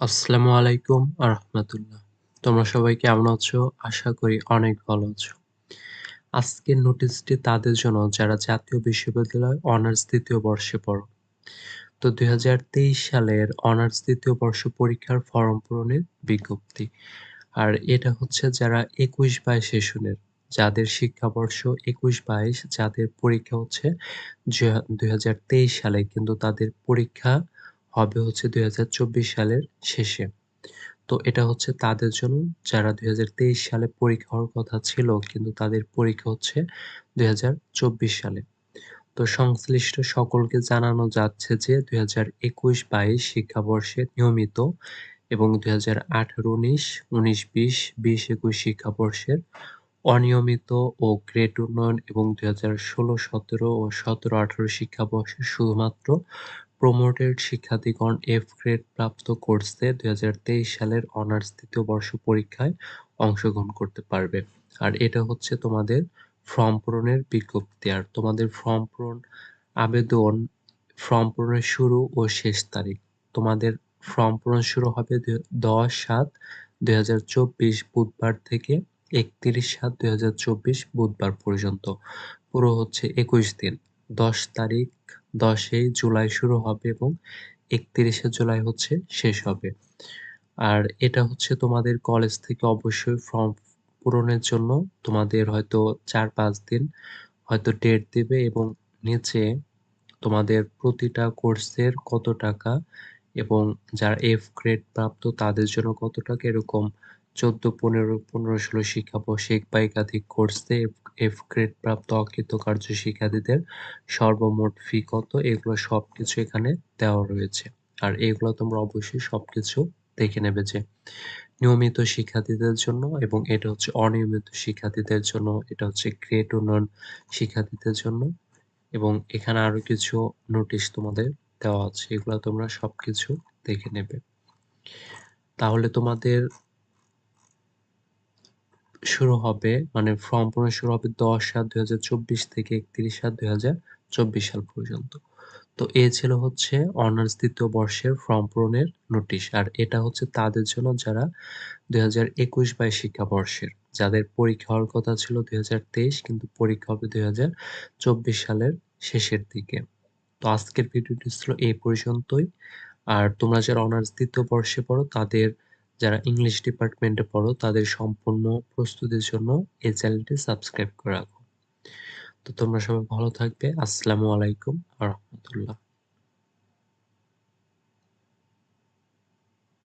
আসসালামু আলাইকুম আরহামতুল্লাহ তোমরা সবাই কেমন আছো? আশা করি অনেক ভালো আছো। আজকের নোটিশটি তাদের জন্য, যারা জাতীয় বিশ্ববিদ্যালয় অনার্স দ্বিতীয় বর্ষে পড়ো। তো দুই হাজার তেইশ সালের অনার্স দ্বিতীয় বর্ষ পরীক্ষার ফর্ম পূরণের বিজ্ঞপ্তি। আর এটা হচ্ছে যারা একুশ বাইশ সেশনের যাদের শিক্ষাবর্ষ একুশ বাইশ, যাদের পরীক্ষা হচ্ছে দুই হাজার তেইশ সালে, কিন্তু তাদের পরীক্ষা হবে হচ্ছে দুই হাজার চব্বিশ সালের শেষে। তো এটা হচ্ছে তাদের জন্য, যারা দুই হাজার তেইশ সালে পরীক্ষা হওয়ার কথা ছিল, কিন্তু তাদের পরীক্ষা হচ্ছে দুই হাজার চব্বিশ সালে। তো সংশ্লিষ্ট সকলকে জানানো যাচ্ছে যে দুই হাজার একুশ বাইশ শিক্ষাবর্ষে নিয়মিত এবং দুই হাজার আঠারো উনিশ উনিশ বিশ বিশ একুশ শিক্ষাবর্ষের অনিয়মিত ও গ্রেড উন্নয়ন এবং দুই হাজার ষোলো, সতেরো ও সতেরো, আঠারো শিক্ষাবর্ষে শুধুমাত্র প্রমোটেড শিক্ষার্থীগণ এফ গ্রেড প্রাপ্ত কোর্সে দু হাজার তেইশ সালের অনার্স তৃতীয় বর্ষ পরীক্ষায় অংশগ্রহণ করতে পারবে। আর এটা হচ্ছে তোমাদের ফর্ম পূরণের বিজ্ঞপ্তি। আর তোমাদের ফর্ম পূরণ আবেদন ফর্ম পূরণের শুরু ও শেষ তারিখ। তোমাদের ফর্ম পূরণ শুরু হবে দশ সাত দুই বুধবার থেকে একত্রিশ সাত দুই বুধবার পর্যন্ত। পুরো হচ্ছে একুশ দিন। দশ তারিখ দশই জুলাই শুরু হবে এবং একত্রিশে জুলাই হচ্ছে শেষ হবে। আর এটা হচ্ছে তোমাদের কলেজ থেকে অবশ্যই ফর্ম পূরণের জন্য। তোমাদের হয়তো চার পাঁচ দিন হয়তো ডেট দেবে এবং নিচে তোমাদের প্রতিটা কোর্সের কত টাকা এবং যারা এফ গ্রেড প্রাপ্ত, তাদের জন্য কত টাকা এরকম চোদ্দ, পনেরো পনেরো, ষোলো শিক্ষাবর্ষে এক বা একাধিক কোর্সে এফ গ্রেড প্রাপ্ত অকৃতকার্য শিক্ষার্থীদের সর্বমোট ফি কত? এগুলো সব কিছু এখানে দেওয়া রয়েছে। আর এগুলো তোমরা অবশ্যই সব কিছু দেখে নেবে যে নিয়মিত শিক্ষার্থীদের জন্য এবং এটা হচ্ছে অনিয়মিত শিক্ষার্থীদের জন্য, এটা হচ্ছে গ্রেড উন্নয়ন শিক্ষার্থীদের জন্য। এবং এখানে আরও কিছু নোটিশ তোমাদের দেওয়া আছে, এগুলো তোমরা সবকিছু দেখে নেবে। তাহলে তোমাদের শুরু হবে মানে ফর্ম পূরণ শুরু হবে দশ সাত দুই হাজার চব্বিশ থেকে একত্রিশ সাত দুই হাজার চব্বিশ সাল পর্যন্ত। তো এ ছিল হচ্ছে অনার্স দ্বিতীয় বর্ষের ফর্ম পূরণের নোটিশ আর এটা হচ্ছে তাদের জন্য যারা দুই হাজার একুশ বাইশ শিক্ষাবর্ষের, যাদের পরীক্ষা হওয়ার কথা ছিল দুই হাজার তেইশ, কিন্তু পরীক্ষা হবে দুই হাজার চব্বিশ সালের শেষের দিকে। তো আজকের ভিডিওটি ছিল এই পর্যন্তই। আর তোমরা যারা অনার্স দ্বিতীয় বর্ষে পড়ো, তাদের যারা ইংলিশ ডিপার্টমেন্টে পড়ো, তাদের সম্পূর্ণ প্রস্তুতির জন্য এই চ্যানেলটি সাবস্ক্রাইব করে রাখো। তো তোমরা সবাই ভালো থাকবে। আসসালামু আলাইকুম রহমতুল্লাহ।